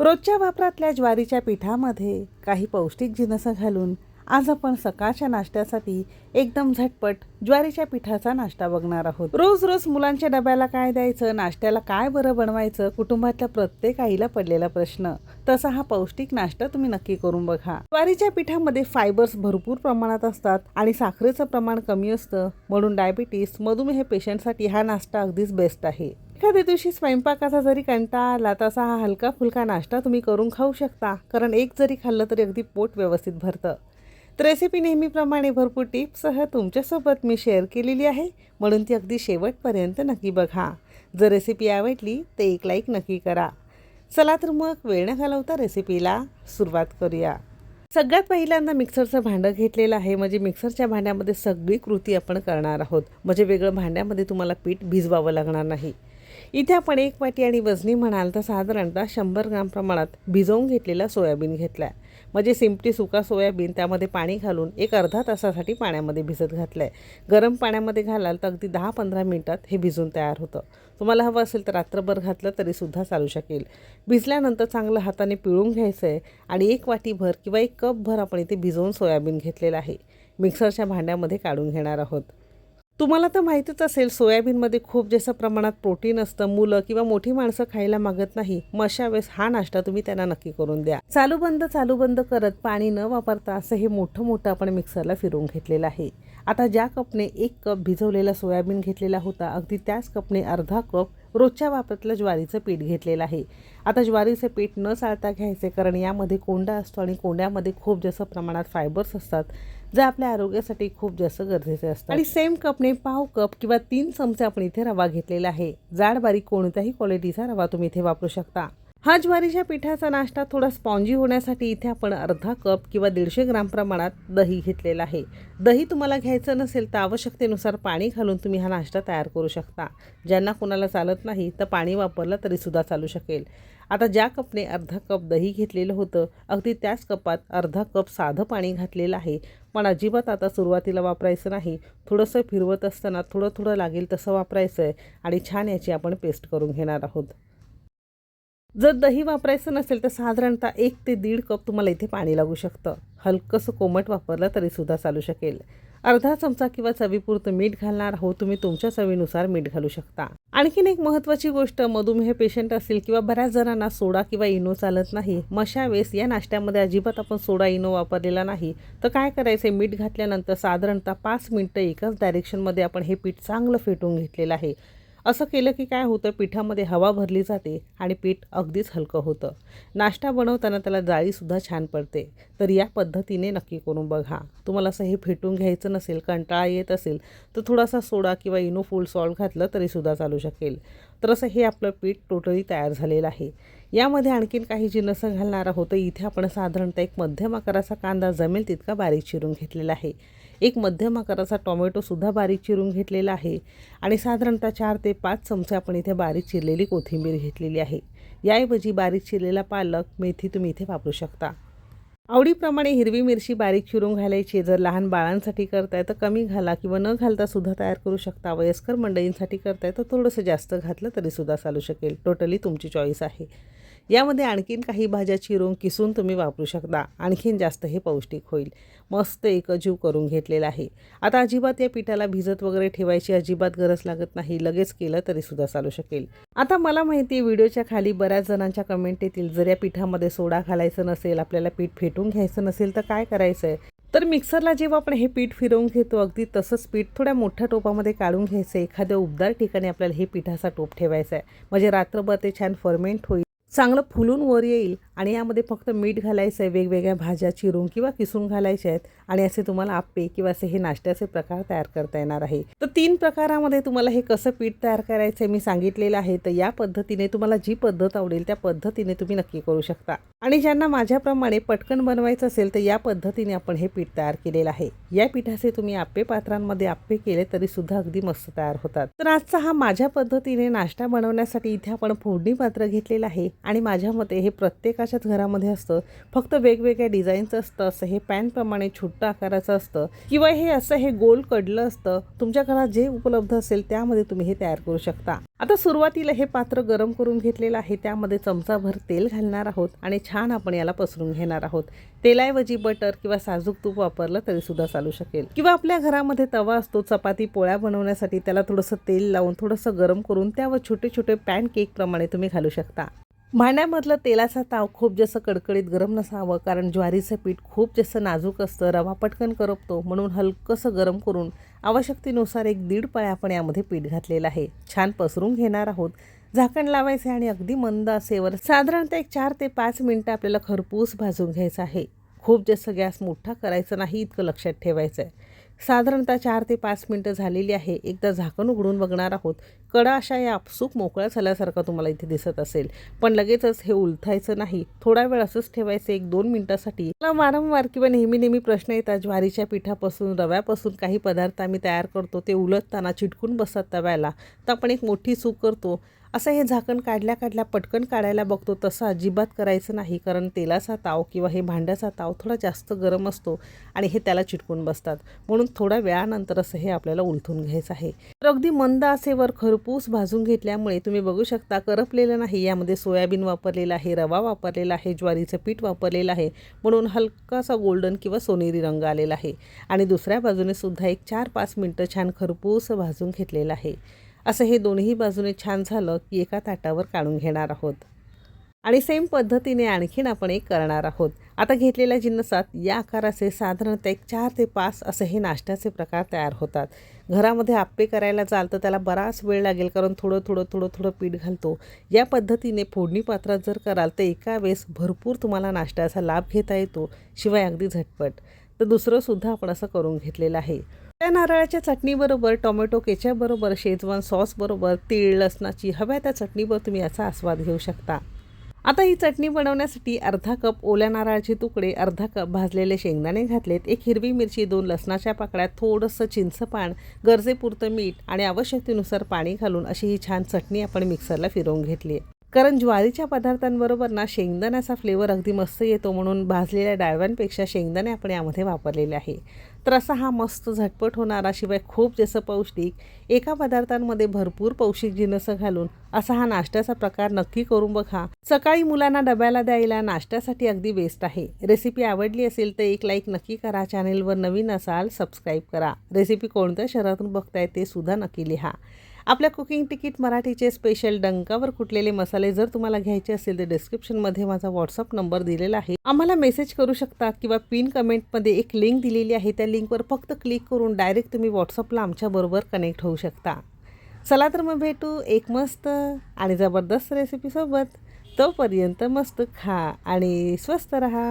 रोजच्या वापरातल्या ज्वारीच्या पिठामध्ये काही पौष्टिक जिनसं घालून आज आपण सकाळच्या नाश्त्यासाठी एकदम झटपट ज्वारीच्या पिठाचा नाश्ता बघणार आहोत. रोज रोज मुलांच्या डब्याला काय द्यायचं नाश्त्याला काय बरं बनवायचं कुटुंबातल्या प्रत्येक आईला पडलेला प्रश्न. तसा हा पौष्टिक नाश्ता तुम्ही नक्की करून बघा. ज्वारीच्या पिठामध्ये फायबर्स भरपूर प्रमाणात असतात आणि साखरेचं प्रमाण कमी असतं म्हणून डायबिटीस मधुमेह पेशंटसाठी हा नाश्ता अगदीच बेस्ट आहे. एखाद्या दिवशी स्वयंपाकाचा जरी कंटाळा आला तसा हा हलका फुलका नाश्ता तुम्ही करून खाऊ शकता. कारण एक जरी खाल्लं तरी अगदी पोट व्यवस्थित भरतं. तर रेसिपी नेहमीप्रमाणे भरपूर टिप्ससह तुमच्यासोबत मी शेअर केलेली आहे. म्हणून ती अगदी शेवटपर्यंत नक्की बघा. जर रेसिपी आवडली तर एक लाईक नक्की करा. चला तर मग वेळ न घालवता रेसिपीला सुरुवात करूया. सगळ्यात पहिल्यांदा मिक्सरचं भांडं घेतलेलं आहे. म्हणजे मिक्सरच्या भांड्यामध्ये सगळी कृती आपण करणार आहोत. म्हणजे वेगळं भांड्यामध्ये तुम्हाला पीठ भिजवावं लागणार नाही. इथे आपण एक वाटी आणि वजनी म्हणाल तर साधारणतः शंभर ग्राम प्रमाणात भिजवून घेतलेला सोयाबीन घेतला आहे म्हणजे सिम्पटी सुका सोयाबीन त्यामध्ये पाणी घालून एक अर्धा तासासाठी पाण्यामध्ये भिजत घातलं आहे गरम पाण्यामध्ये घालाल तर अगदी दहा पंधरा मिनटात हे भिजून तयार होतं. तुम्हाला हवं असेल तर रात्रभर घातलं तरीसुद्धा चालू शकेल. भिजल्यानंतर चांगलं हाताने पिळून घ्यायचं आहे आणि एक वाटीभर किंवा एक कपभर आपण इथे भिजवून सोयाबीन घेतलेलं आहे. मिक्सरच्या भांड्यामध्ये काढून घेणार आहोत. तुम्हाला तर माहितीच असेल सोयाबीनमध्ये खूप जास्त प्रमाणात प्रोटीन असतं मुलं किंवा मोठी माणसं खायला मागत नाही मग अशा वेळेस हा नाश्ता तुम्ही त्यांना नक्की करून द्या. चालू बंद चालू बंद करत पाणी न वापरता असं हे मोठं मोठं आपण मिक्सरला फिरवून घेतलेलं आहे. आता ज्या कपने एक कप भिजवलेला सोयाबीन घेतलेला होता अगदी त्याच कपने अर्धा कप रोजच्या वापरातलं ज्वारीचं पीठ घेतलेलं आहे. आता ज्वारीचं पीठ न चालता घ्यायचे कारण यामध्ये कोंडा असतो आणि कोंड्यामध्ये खूप जास्त प्रमाणात फायबर्स असतात जे आपल्या आरोग्यासाठी खूप जास्त गरजेचे असतात. आणि सेम कपने पाव कप किंवा तीन चमचे आपण इथे रवा घेतलेला आहे. जाड बारीक कोणत्याही क्वालिटीचा रवा तुम्ही इथे वापरू शकता. हा ज्वारीच्या पिठाचा नाश्ता थोडा स्पॉन्जी होण्यासाठी इथे आपण अर्धा कप किंवा दीडशे ग्राम प्रमाणात दही घेतलेला आहे. दही तुम्हाला घ्यायचं नसेल तर आवश्यकतेनुसार पाणी घालून तुम्ही हा नाश्ता तयार करू शकता. ज्यांना कोणाला चालत नाही तर पाणी वापरलं तरीसुद्धा चालू शकेल. आता ज्या कपने अर्धा कप दही घेतलेलं होतं अगदी त्याच कपात अर्धा कप साधं पाणी घातलेलं आहे. पण अजिबात आता सुरुवातीला वापरायचं नाही. थोडंसं फिरवत असताना थोडं थोडं लागेल तसं वापरायचं आहे आणि छान याची आपण पेस्ट करून घेणार आहोत. जर दही वापरायचं नसेल तर साधारणतः एक ते दीड कप तुम्हाला इथे पाणी लागू शकतं. हलकंसं कोमट वापरलं तरीसुद्धा चालू शकेल. अर्धा चमचा किंवा चवीपुरतं मीठ घालणार आहोत तुम्ही तुमच्या चवीनुसार मीठ घालू शकता. आणखीन एक महत्त्वाची गोष्ट मधुमेह पेशंट असतील किंवा बऱ्याच जणांना सोडा किंवा इनो चालत नाही. मशा वेळेस या नाश्त्यामध्ये अजिबात आपण सोडा इनो वापरलेला नाही. तर काय करायचं मीठ घातल्यानंतर साधारणतः पाच मिनटं एकाच डायरेक्शनमध्ये आपण हे पीठ चांगलं फेटून घेतलेलं आहे. असं केलं की काय होतं पिठामध्ये हवा भरली जाते आणि पीठ अगदीच हलकं होतं. नाश्ता बनवताना त्याला जाळीसुद्धा छान पडते. तर या पद्धतीने नक्की करून बघा. तुम्हाला असं हे फेटून घ्यायचं नसेल कंटाळा येत असेल तर थोडासा सोडा किंवा इनो फूल सॉल्ट घातलं तरीसुद्धा चालू शकेल. तर असं हे आपलं पीठ टोटली तयार झालेलं आहे. यामध्ये आणखीन काही जिन्नसं घालणार आहोत तर इथे आपण साधारणतः एक मध्यम आकाराचा कांदा जमेल तितका बारीक चिरून घेतलेला आहे. एक मध्यम आकाराचा टोमॅटोसुद्धा बारीक चिरून घेतलेला आहे. आणि साधारणतः चार ते पाच चमचे आपण इथे बारीक चिरलेली कोथिंबीर घेतलेली आहे. याऐवजी बारीक चिरलेला पालक मेथी तुम्ही इथे वापरू शकता. आवडीप्रमाणे हिरवी मिरची बारीक चिरून घालायची. जर लहान बाळांसाठी करताय तर कमी घाला किंवा न घालता सुद्धा तयार करू शकता. वयस्कर मंडळींसाठी करताय तर थोडंसं जास्त घातलं तरीसुद्धा चालू शकेल. टोटली तुमची चॉईस आहे. यामध्ये आणखीन काही भाज्या चिरून किसून तुम्ही वापरू शकता. आणखीन जास्त हे पौष्टिक होईल. मस्त एकजीव करून घेतलेला आहे. आता अजिबात या पिठाला भिजत वगैरे ठेवायची अजिबात गरज लागत नाही. लगेच केलं तरीसुद्धा चालू शकेल. आता मला माहिती आहे व्हिडिओच्या खाली बऱ्याच जणांच्या कमेंट येतील जर या पिठामध्ये सोडा घालायचं नसेल आपल्याला पीठ फेटून घ्यायचं नसेल तर काय करायचं आहे तर मिक्सरला जेव्हा आपण हे पीठ फिरवून घेतो अगदी तसंच पीठ थोड्या मोठ्या टोपामध्ये काढून घ्यायचं. एखाद्या उबदार ठिकाणी आपल्याला हे पिठाचा टोप ठेवायचा आहे. म्हणजे रात्रभर ते छान फर्मेंट होईल. चांगलं फुलून वर येईल आणि यामध्ये फक्त मीठ घालायचं आहे वेगवेगळ्या भाज्या चिरून किंवा किसून घालायच्या आहेत आणि असे तुम्हाला आप्पे किंवा असे हे नाश्त्याचे प्रकार तयार करता येणार आहे. तर तीन प्रकारामध्ये तुम्हाला हे कसं पीठ तयार करायचं आहे मी सांगितलेलं आहे. तर या पद्धतीने तुम्हाला जी पद्धत आवडेल त्या पद्धतीने तुम्ही नक्की करू शकता. आणि ज्यांना माझ्याप्रमाणे पटकन बनवायचं असेल तर या पद्धतीने आपण हे पीठ तयार केलेलं आहे. या पिठाचे तुम्ही आप्पे पात्रांमध्ये आप्पे केले तरी सुद्धा अगदी मस्त तयार होतात. तर आजचा हा माझ्या पद्धतीने नाश्ता बनवण्यासाठी इथे आपण फोडणी पात्र घेतलेलं आहे. आणि माझ्या मते हे प्रत्येकाच्याच घरामध्ये असतं. फक्त वेगवेगळ्या डिझाईनचं असतं असं हे पॅनप्रमाणे छोटं आकाराचं असतं. किंवा हे असं हे गोल कडलं असतं तुमच्या घरात जे उपलब्ध असेल त्यामध्ये तुम्ही हे तयार करू शकता. आता सुरुवातीला हे पात्र गरम करून घेतलेलं आहे त्यामध्ये चमचाभर तेल घालणार आहोत आणि छान आपण याला पसरून घेणार आहोत. तेलाऐवजी बटर किंवा साजूक तूप वापरलं तरी सुद्धा चालू शकेल. किंवा आपल्या घरामध्ये तवा असतो चपाती पोळ्या बनवण्यासाठी त्याला थोडंसं तेल लावून थोडंसं गरम करून त्यावर छोटे छोटे पॅन केक प्रमाणे तुम्ही घालू शकता. भांड्यामधलं तेलाचा ताव खूप जास्त कडकडीत गरम नसावं कारण ज्वारीचं पीठ खूप जास्त नाजूक असतं रवा पटकन करपतो म्हणून हलकंसं गरम करून आवश्यकतेनुसार एक दीड पळ्या आपण यामध्ये पीठ घातलेलं आहे. छान पसरून घेणार आहोत. झाकण लावायचे आणि अगदी मंद असेवर साधारणतः एक चार ते पाच मिनटं आपल्याला खरपूस भाजून घ्यायचं आहे. खूप जास्त गॅस मोठा करायचा नाही इतकं लक्षात ठेवायचं आहे साधारणतः चार ते पाच मिनटं झालेली आहे. एकदा झाकण उघडून बघणार आहोत. कडा अशा या आपसूक मोकळ्या झाल्यासारखा तुम्हाला इथे दिसत असेल. पण लगेचच हे उलथायचं नाही. थोडा वेळ असंच ठेवायचं एक दोन मिनिटासाठी. मला वारंवार किंवा नेहमी नेहमी प्रश्न येतात ज्वारीच्या पिठापासून रव्यापासून काही पदार्थ आम्ही तयार करतो ते उलटताना चिटकून बसतात तव्याला. तर आपण एक मोठी चूक करतो. असं हे झाकण काढल्या काढल्या पटकन काढायला बघतो तसं अजिबात करायचं नाही. कारण तेलाचा ताव किंवा हे भांड्याचा ताव थोडा जास्त गरम असतो आणि हे त्याला चिटकून बसतात. म्हणून थोड्या वेळानंतर असं हे आपल्याला उलथून घ्यायचं आहे. तर अगदी मंद असेवर खरपूस भाजून घेतल्यामुळे तुम्ही बघू शकता करपलेलं नाही. यामध्ये सोयाबीन वापरलेलं आहे रवा वापरलेला आहे ज्वारीचं पीठ वापरलेलं आहे. म्हणून हलकासा गोल्डन किंवा सोनेरी रंग आलेला आहे. आणि दुसऱ्या बाजूने सुद्धा एक चार पाच मिनटं छान खरपूस भाजून घेतलेलं आहे. असं हे दोन्ही बाजूने छान झालं की एका ताटावर काढून घेणार आहोत. आणि सेम पद्धतीने आणखीन आपण एक करणार आहोत. आता घेतलेल्या जिन्नसात या आकाराचे साधारणतः एक चार ते पाच असे हे नाश्त्याचे प्रकार तयार होतात. घरामध्ये आप्पे करायला जाल तर त्याला बराच वेळ लागेल कारण थोडं थोडं थोडं थोडं पीठ घालतो. या पद्धतीने फोडणी पात्रात जर कराल तर एका वेळेस भरपूर तुम्हाला नाश्त्याचा लाभ घेता येतो. शिवाय अगदी झटपट. तर दुसरंसुद्धा आपण असं करून घेतलेलं आहे. त्या नारळाच्या चटणीबरोबर टोमॅटो केचपबरोबर शेजवान सॉसबरोबर तीळ लसणाची हव्या त्या चटणीवर तुम्ही याचा आस्वाद घेऊ शकता. आता ही चटणी बनवण्यासाठी अर्धा कप ओल्या नारळाचे तुकडे अर्धा कप भाजलेले शेंगदाणे घातलेत एक हिरवी मिरची दोन लसणाच्या पाकळ्या थोडंसं चिंचपान गरजेपुरतं मीठ आणि आवश्यकतेनुसार पाणी घालून अशी ही छान चटणी आपण मिक्सरला फिरवून घेतली आहे. कारण ज्वारीच्या पदार्थांबरोबर ना शेंगदाण्याचा फ्लेवर अगदी मस्त येतो म्हणून भाजलेल्या डाळव्यांपेक्षा शेंगदाणे आपण यामध्ये वापरलेले आहे. तर असा हा मस्त झटपट होणारा शिवाय खूप जसं पौष्टिक एका पदार्थांमध्ये भरपूर पौष्टिक जिनसं घालून असा हा नाश्त्याचा प्रकार नक्की करून बघा. सकाळी मुलांना डब्याला द्यायला नाश्त्यासाठी अगदी बेस्ट आहे. रेसिपी आवडली असेल तर एक लाईक नक्की करा. चॅनेलवर नवीन असाल सबस्क्राईब करा. रेसिपी कोणत्या शहरातून बघताय ते सुद्धा नक्की लिहा. आपल्या कुकिंग तिकीट मराठीचे स्पेशल डंकावर कुटलेले मसाले जर तुम्हाला घ्यायचे असेल तर डिस्क्रिप्शनमध्ये माझा व्हॉट्सअप नंबर दिलेला आहे. आम्हाला मेसेज करू शकता किंवा पिन कमेंटमध्ये एक लिंक दिलेली आहे. त्या लिंकवर फक्त क्लिक करून डायरेक्ट तुम्ही व्हॉट्सअपला आमच्याबरोबर कनेक्ट होऊ शकता. चला तर मग भेटू एक मस्त आणि जबरदस्त रेसिपीसोबत तोपर्यंत मस्त खा आणि स्वस्त रहा.